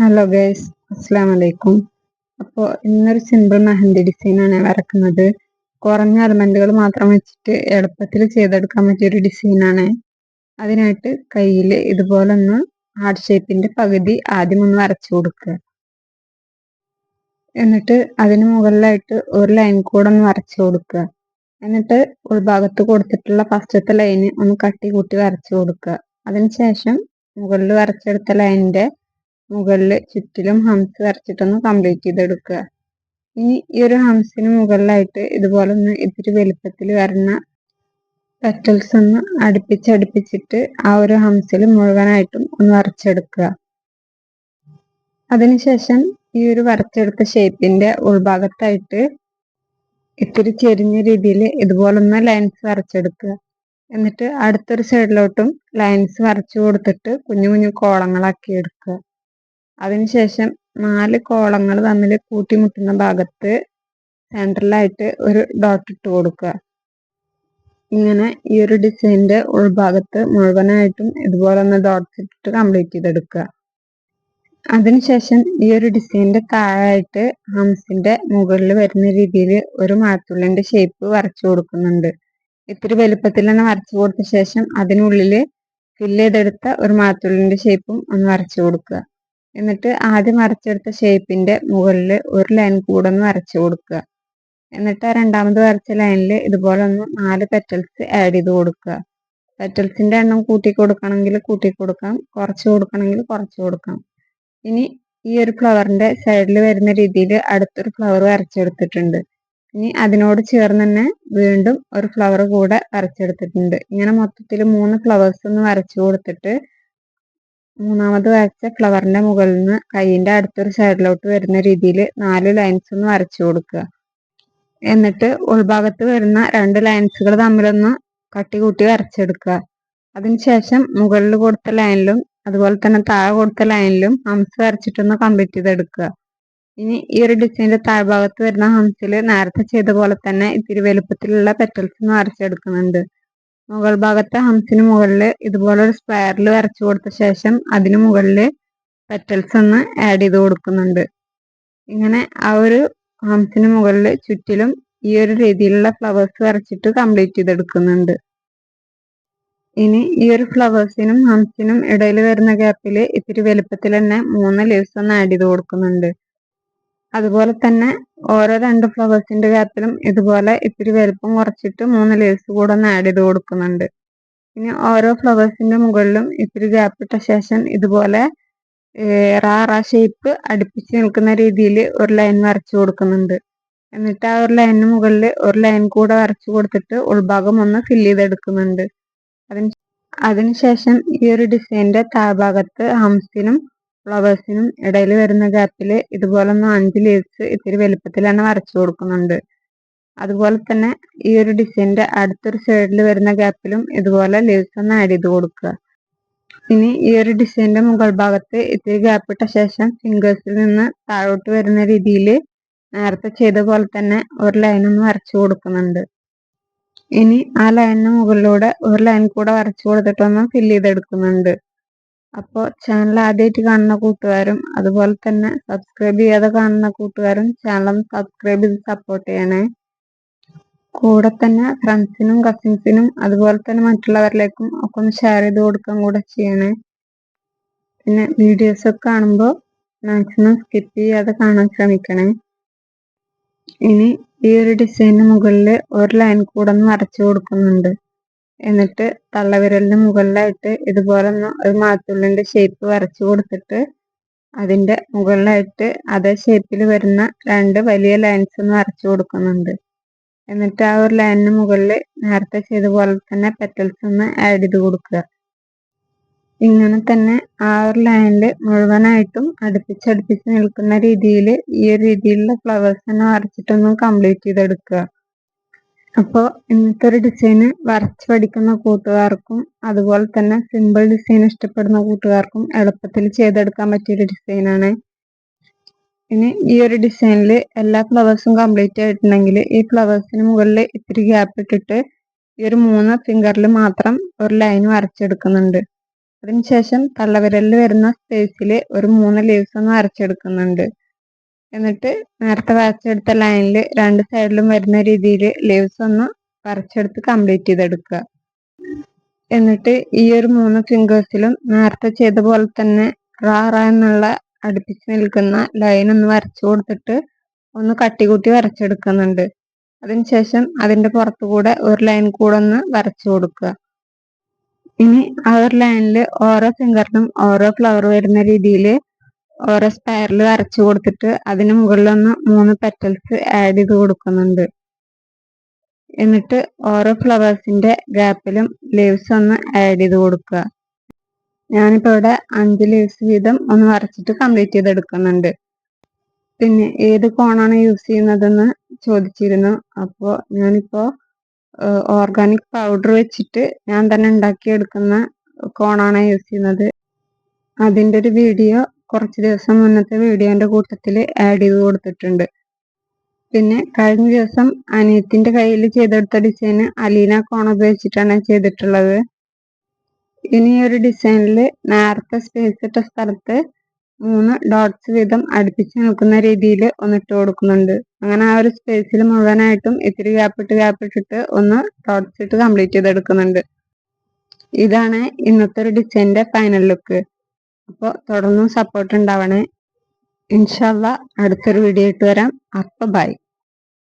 Hello guys അസ്സാം വലൈക്കും അപ്പോൾ ഇന്നൊരു സിമ്പിൾ മെഹന്തി ഡിസൈനാണ് വരക്കുന്നത്. കുറഞ്ഞ എലമെന്റുകൾ മാത്രം വെച്ചിട്ട് എളുപ്പത്തിൽ ചെയ്തെടുക്കാൻ പറ്റിയൊരു ഡിസൈനാണ് അതിനായിട്ട് കയ്യിൽ ഇതുപോലെ ഒന്ന് ഹാർട്ട് ഷേപ്പിന്റെ പകുതി ആദ്യം ഒന്ന് വരച്ചു കൊടുക്കുക. എന്നിട്ട് അതിന് മുകളിലായിട്ട് ഒരു ലൈൻ കൂടെ ഒന്ന് വരച്ചു കൊടുക്കുക. എന്നിട്ട് ഉൾഭാഗത്ത് കൊടുത്തിട്ടുള്ള ഫസ്റ്റത്തെ ലൈന് ഒന്ന് കട്ടി കൂട്ടി വരച്ചു കൊടുക്കുക. അതിനുശേഷം മുകളിൽ വരച്ചെടുത്ത ലൈനിന്റെ മുകളിൽ ചുറ്റിലും ഹംസ് വരച്ചിട്ടൊന്ന് കംപ്ലീറ്റ് ചെയ്തെടുക്കുക. ഇനി ഈ ഒരു ഹംസിന് മുകളിലായിട്ട് ഇതുപോലെ ഒന്ന് ഇത്തിരി വലുപ്പത്തിൽ വരുന്ന പെറ്റൽസ് ഒന്ന് അടുപ്പിച്ചടുപ്പിച്ചിട്ട് ആ ഒരു ഹംസിൽ മുഴുവനായിട്ടും ഒന്ന് വരച്ചെടുക്കുക. അതിനുശേഷം ഈ ഒരു വരച്ചെടുത്ത ഷേപ്പിന്റെ ഉൾഭാഗത്തായിട്ട് ഇത്തിരി ചെരിഞ്ഞ രീതിയിൽ ഇതുപോലൊന്ന് ലൈൻസ് വരച്ചെടുക്കുക. എന്നിട്ട് അടുത്തൊരു സൈഡിലോട്ടും ലൈൻസ് വരച്ചു കൊടുത്തിട്ട് കുഞ്ഞു കുഞ്ഞു കോളങ്ങളാക്കി എടുക്കുക. അതിനുശേഷം നാല് കോളങ്ങൾ തമ്മിൽ കൂട്ടിമുട്ടുന്ന ഭാഗത്ത് സെൻട്രലായിട്ട് ഒരു ഡോട്ട് ഇട്ട് കൊടുക്കുക. ഇങ്ങനെ ഈ ഒരു ഡിസൈനിന്റെ ഉൾഭാഗത്ത് മുഴുവനായിട്ടും ഇതുപോലെ ഒന്ന് ഡോട്ട്സ് ഇട്ടിട്ട് കംപ്ലീറ്റ് ചെയ്തെടുക്കുക. അതിനുശേഷം ഈ ഒരു ഡിസൈനിന്റെ താഴായിട്ട് ഹംസിന്റെ മുകളിൽ വരുന്ന രീതിയിൽ ഒരു മാത്തുള്ളിന്റെ ഷേപ്പ് വരച്ചു കൊടുക്കുന്നുണ്ട്. ഇത്തിരി വലുപ്പത്തിൽ തന്നെ വരച്ചു കൊടുത്ത ശേഷം അതിനുള്ളിൽ ഫില്ല് ചെയ്തെടുത്ത ഒരു മാത്തുള്ളിന്റെ ഷേപ്പും ഒന്ന് വരച്ചു കൊടുക്കുക. എന്നിട്ട് ആദ്യം വരച്ചെടുത്ത ഷേപ്പിന്റെ മുകളിൽ ഒരു ലൈൻ കൂടെ ഒന്ന് വരച്ചു കൊടുക്കുക. എന്നിട്ട് ആ രണ്ടാമത് വരച്ച ലൈനിൽ ഇതുപോലെ ഒന്ന് നാല് പെറ്റൽസ് ആഡ് ചെയ്ത് കൊടുക്കുക. പെറ്റൽസിന്റെ എണ്ണം കൂട്ടി കൊടുക്കണമെങ്കിൽ കൂട്ടി കൊടുക്കാം കുറച്ച് കൊടുക്കണമെങ്കിൽ കുറച്ച് കൊടുക്കാം. ഇനി ഈ ഒരു ഫ്ലവറിന്റെ സൈഡിൽ വരുന്ന രീതിയിൽ അടുത്തൊരു ഫ്ലവർ വരച്ചെടുത്തിട്ടുണ്ട്. ഇനി അതിനോട് ചേർന്ന് തന്നെ വീണ്ടും ഒരു ഫ്ലവർ കൂടെ വരച്ചെടുത്തിട്ടുണ്ട്. ഇങ്ങനെ മൊത്തത്തിൽ മൂന്ന് ഫ്ലവേഴ്സ് ഒന്ന് വരച്ചു കൊടുത്തിട്ട് മൂന്നാമത് വരച്ച ഫ്ലവറിന്റെ മുകളിൽ നിന്ന് കൈയിന്റെ അടുത്തൊരു സൈഡിലോട്ട് വരുന്ന രീതിയിൽ നാല് ലൈൻസ് ഒന്ന് വരച്ചു കൊടുക്കുക. എന്നിട്ട് ഉൾഭാഗത്ത് വരുന്ന രണ്ട് ലൈൻസുകൾ തമ്മിലൊന്ന് കട്ടി കൂട്ടി വരച്ചെടുക്കുക. അതിനുശേഷം മുകളിൽ കൊടുത്ത ലൈനിലും അതുപോലെ തന്നെ താഴെ കൊടുത്ത ലൈനിലും ഹംസ് വരച്ചിട്ടൊന്ന് കംപ്ലീറ്റ് ചെയ്തെടുക്കുക. ഇനി ഈ ഒരു ഡിസൈനിന്റെ താഴ്ഭാഗത്ത് വരുന്ന ഹംസിൽ നേരത്തെ ചെയ്ത പോലെ തന്നെ ഇത്തിരി വലുപ്പത്തിലുള്ള പെറ്റൽസ് ഒന്ന് വരച്ചെടുക്കുന്നുണ്ട്. മുകൾ ഭാഗത്തെ ഹംസിന് മുകളിൽ ഇതുപോലെ ഒരു സ്ക്വയറിൽ വരച്ചു കൊടുത്ത ശേഷം അതിന് മുകളിൽ പെറ്റൽസ് ഒന്ന് ആഡ് ചെയ്ത് കൊടുക്കുന്നുണ്ട്. ഇങ്ങനെ ആ ഒരു ഹംസിന് മുകളിൽ ചുറ്റിലും ഈ ഒരു രീതിയിലുള്ള ഫ്ലവേഴ്സ് വരച്ചിട്ട് കംപ്ലീറ്റ് ചെയ്തെടുക്കുന്നുണ്ട്. ഇനി ഈ ഒരു ഫ്ലവേഴ്സിനും ഹംസിനും ഇടയിൽ വരുന്ന ഗ്യാപ്പിൽ ഇത്തിരി വലുപ്പത്തിൽ തന്നെ മൂന്ന് ലീവ്സ് ഒന്ന് ആഡ് ചെയ്ത് കൊടുക്കുന്നുണ്ട്. അതുപോലെ തന്നെ ഓരോ രണ്ട് ഫ്ലവേഴ്സിന്റെ ഗ്യാപ്പിലും ഇതുപോലെ ഇത്തിരി വലുപ്പം കുറച്ചിട്ട് മൂന്ന് ലേസ് കൂടെ ഒന്ന് ആഡ് ചെയ്ത് കൊടുക്കുന്നുണ്ട്. ഇനി ഓരോ ഫ്ലവേഴ്സിന്റെ മുകളിലും ഇത്തിരി ഗ്യാപ്പ് ഇട്ട ശേഷം ഇതുപോലെ റാ റാ ഷേപ്പ് അടുപ്പിച്ച് നിൽക്കുന്ന രീതിയിൽ ഒരു ലൈൻ വരച്ചു കൊടുക്കുന്നുണ്ട്. എന്നിട്ട് ആ ഒരു ലൈനിന് മുകളിൽ ഒരു ലൈൻ കൂടെ വരച്ചു കൊടുത്തിട്ട് ഉൾഭാഗം ഒന്ന് ഫില്ല് ചെയ്തെടുക്കുന്നുണ്ട്. അതിന് അതിനുശേഷം ഈ ഒരു ഡിസൈനിന്റെ താഴ്ഭാഗത്ത് ഹംസിനും ഫ്ലവേഴ്സിനും ഇടയിൽ വരുന്ന ഗ്യാപ്പിൽ ഇതുപോലെ ഒന്ന് അഞ്ച് ലീവ്സ് ഇത്തിരി വലുപ്പത്തിൽ തന്നെ വരച്ചു കൊടുക്കുന്നുണ്ട്. അതുപോലെ തന്നെ ഈ ഒരു ഡിസൈനിന്റെ അടുത്തൊരു സൈഡിൽ വരുന്ന ഗ്യാപ്പിലും ഇതുപോലെ ലീവ്സ് ഒന്ന് ആഡ് ചെയ്ത് കൊടുക്കുക. ഇനി ഈ ഒരു ഡിസൈനിന്റെ മുകൾ ഭാഗത്ത് ഇത്തിരി ഗ്യാപ്പ് ഇട്ട ശേഷം ഫിംഗേഴ്സിൽ നിന്ന് താഴോട്ട് വരുന്ന രീതിയിൽ നേരത്തെ ചെയ്ത പോലെ തന്നെ ഒരു ലൈൻ ഒന്ന് വരച്ചു കൊടുക്കുന്നുണ്ട്. ഇനി ആ ലൈനിന് മുകളിലൂടെ ഒരു ലൈൻ കൂടെ വരച്ചു കൊടുത്തിട്ടൊന്ന് ഫില്ല് ചെയ്തെടുക്കുന്നുണ്ട്. അപ്പോൾ ചാനൽ ആദ്യമായിട്ട് കാണുന്ന കൂട്ടുകാരും അതുപോലെ തന്നെ സബ്സ്ക്രൈബ് ചെയ്യാതെ കാണുന്ന കൂട്ടുകാരും ചാനൽ സബ്സ്ക്രൈബ് ചെയ്ത് സപ്പോർട്ട് ചെയ്യണേ. കൂടെ തന്നെ ഫ്രണ്ട്സിനും കസിൻസിനും അതുപോലെ തന്നെ മറ്റുള്ളവരിലേക്കും ഒക്കെ ഒന്ന് ഷെയർ ചെയ്ത് കൊടുക്കാൻ കൂടെ ചെയ്യണേ. പിന്നെ വീഡിയോസ് ഒക്കെ കാണുമ്പോൾ മാക്സിമം സ്കിപ്പ് ചെയ്യാതെ കാണാൻ ശ്രമിക്കണേ. ഇനി ഈ ഒരു ഡിസൈനിന് മുകളിൽ ഒരു ലൈൻ കൂടെ ഒന്ന് വരച്ചു കൊടുക്കുന്നുണ്ട്. എന്നിട്ട് തള്ളവിരലിന് മുകളിലായിട്ട് ഇതുപോലെ ഒരു മാത്തുള്ളിന്റെ ഷേപ്പ് വരച്ചു കൊടുത്തിട്ട് അതിന്റെ മുകളിലായിട്ട് അതേ ഷേപ്പിൽ വരുന്ന രണ്ട് വലിയ ലൈൻസ് ഒന്ന് വരച്ചു കൊടുക്കുന്നുണ്ട്. എന്നിട്ട് ആ ഒരു ലൈനിന് മുകളിൽ നേരത്തെ ചെയ്ത പോലെ തന്നെ പെറ്റൽസ് ഒന്ന് ആഡ് ചെയ്ത് കൊടുക്കുക. ഇങ്ങനെ തന്നെ ആ ഒരു ലൈനിൽ മുഴുവനായിട്ടും അടുപ്പിച്ചടുപ്പിച്ച് നിൽക്കുന്ന രീതിയിൽ ഈ ഒരു രീതിയിലുള്ള ഫ്ലവേഴ്സ് തന്നെ വരച്ചിട്ടൊന്ന് കംപ്ലീറ്റ് ചെയ്തെടുക്കുക. അപ്പോൾ ഇന്നത്തെ ഒരു ഡിസൈന് വരച്ച് പഠിക്കുന്ന കൂട്ടുകാർക്കും അതുപോലെ തന്നെ സിമ്പിൾ ഡിസൈൻ ഇഷ്ടപ്പെടുന്ന കൂട്ടുകാർക്കും എളുപ്പത്തിൽ ചെയ്തെടുക്കാൻ പറ്റിയൊരു ഡിസൈനാണ് ഇനി ഈ ഒരു ഡിസൈനിൽ എല്ലാ ഫ്ലവേഴ്സും കംപ്ലീറ്റ് ആയിട്ടുണ്ടെങ്കിൽ ഈ ഫ്ലവേഴ്സിന് മുകളിൽ ഇത്തിരി ഗ്യാപ്പ് ഇട്ടിട്ട് ഈ ഒരു മൂന്ന് ഫിംഗറിൽ മാത്രം ഒരു ലൈൻ വരച്ചെടുക്കുന്നുണ്ട്. അതിനുശേഷം തള്ളവിരലിൽ വരുന്ന സ്പേസിൽ ഒരു മൂന്ന് ലീവ്സ് ഒന്ന് വരച്ചെടുക്കുന്നുണ്ട്. എന്നിട്ട് നേരത്തെ വരച്ചെടുത്ത ലൈനിൽ രണ്ട് സൈഡിലും വരുന്ന രീതിയിൽ ലീവ്സ് ഒന്ന് വരച്ചെടുത്ത് കംപ്ലീറ്റ് ചെയ്തെടുക്കുക. എന്നിട്ട് ഈ ഒരു മൂന്ന് ഫിംഗേഴ്സിലും നേരത്തെ ചെയ്ത പോലെ തന്നെ റാ റാ എന്നുള്ള അടുപ്പിച്ച് നിൽക്കുന്ന ലൈൻ ഒന്ന് വരച്ചു കൊടുത്തിട്ട് ഒന്ന് കട്ടികൂട്ടി വരച്ചെടുക്കുന്നുണ്ട്. അതിനുശേഷം അതിന്റെ പുറത്തു കൂടെ ഒരു ലൈൻ കൂടെ ഒന്ന് വരച്ചു കൊടുക്കുക. ഇനി ആ ഒരു ലൈനിൽ ഓരോ ഫിംഗറിനും ഓരോ ഫ്ലവർ വരുന്ന രീതിയിൽ ഓരോ സ്പൈറൽ വരച്ചു കൊടുത്തിട്ട് അതിന് മുകളിലൊന്ന് മൂന്ന് പെറ്റൽസ് ആഡ് ചെയ്ത് കൊടുക്കുന്നുണ്ട്. എന്നിട്ട് ഓരോ ഫ്ലവേഴ്സിന്റെ ഗ്യാപ്പിലും ലീവ്സ് ഒന്ന് ആഡ് ചെയ്ത് കൊടുക്കുക. ഞാനിപ്പോൾ ഇവിടെ അഞ്ച് ലീവ്സ് വീതം ഒന്ന് വരച്ചിട്ട് കംപ്ലീറ്റ് ചെയ്തെടുക്കുന്നുണ്ട്. പിന്നെ ഏത് കോണാണ് യൂസ് ചെയ്യുന്നതെന്ന് ചോദിച്ചിരുന്നു. അപ്പോൾ ഞാനിപ്പോൾ ഓർഗാനിക് പൗഡർ വെച്ചിട്ട് ഞാൻ തന്നെ ഉണ്ടാക്കിയെടുക്കുന്ന കോണാണ് യൂസ് ചെയ്യുന്നത്. അതിന്റെ ഒരു വീഡിയോ കുറച്ച് ദിവസം മുന്നത്തെ വീഡിയോന്റെ കൂട്ടത്തിൽ ആഡ് ചെയ്ത് കൊടുത്തിട്ടുണ്ട്. പിന്നെ കഴിഞ്ഞ ദിവസം അനിയത്തിന്റെ കയ്യിൽ ചെയ്തെടുത്ത ഡിസൈൻ അലീന കോൺ ഉപയോഗിച്ചിട്ടാണ് ചെയ്തിട്ടുള്ളത്. ഇനി ഒരു ഡിസൈനിൽ നേരത്തെ സ്പേസ് ഇട്ട സ്ഥലത്ത് മൂന്ന് ഡോട്ട്സ് വീതം അടുപ്പിച്ച് നിൽക്കുന്ന രീതിയിൽ ഒന്ന് ഇട്ട് കൊടുക്കുന്നുണ്ട്. അങ്ങനെ ആ ഒരു സ്പേസിൽ മുഴുവനായിട്ടും ഇത്തിരി ഗ്യാപ്പ് ഇട്ട് ഗ്യാപ്പ് ഇട്ടിട്ട് ഒന്ന് ഡോട്ട്സ് ഇട്ട് കംപ്ലീറ്റ് ചെയ്തെടുക്കുന്നുണ്ട്. ഇതാണ് ഇന്നത്തെ ഒരു ഡിസൈനിന്റെ ഫൈനൽ ലുക്ക് അപ്പോൾ തുടർന്നും സപ്പോർട്ട് ഉണ്ടാവണേ. ഇൻഷാല്ല അടുത്തൊരു വീഡിയോ ഇട്ട് വരാം. അപ്പൊ ബൈ